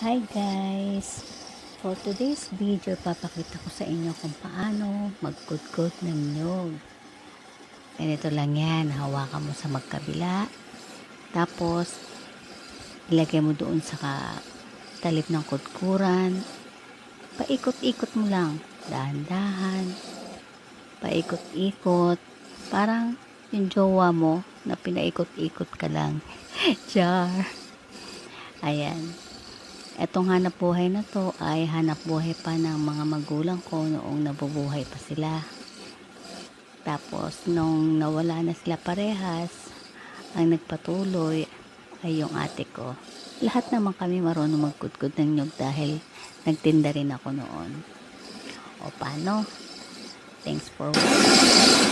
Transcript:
Hi guys! For today's video, papakita ko sa inyo kung paano magkudkod ng nyog. Ganito lang yan, hawakan mo sa magkabila. Tapos, ilagay mo doon sa talip ng kudkuran. Paikot-ikot mo lang, dahan-dahan. Paikot-ikot. Parang yung jowa mo na pinaikot-ikot ka lang. Char! Ayan. Etong hanap buhay na to ay hanap buhay pa ng mga magulang ko noong nabubuhay pa sila. Tapos, nung nawala na sila parehas, ang nagpatuloy ay yung ate ko. Lahat naman kami marunong magkudkod ng nyug dahil nagtinda rin ako noon. O paano? Thanks for watching.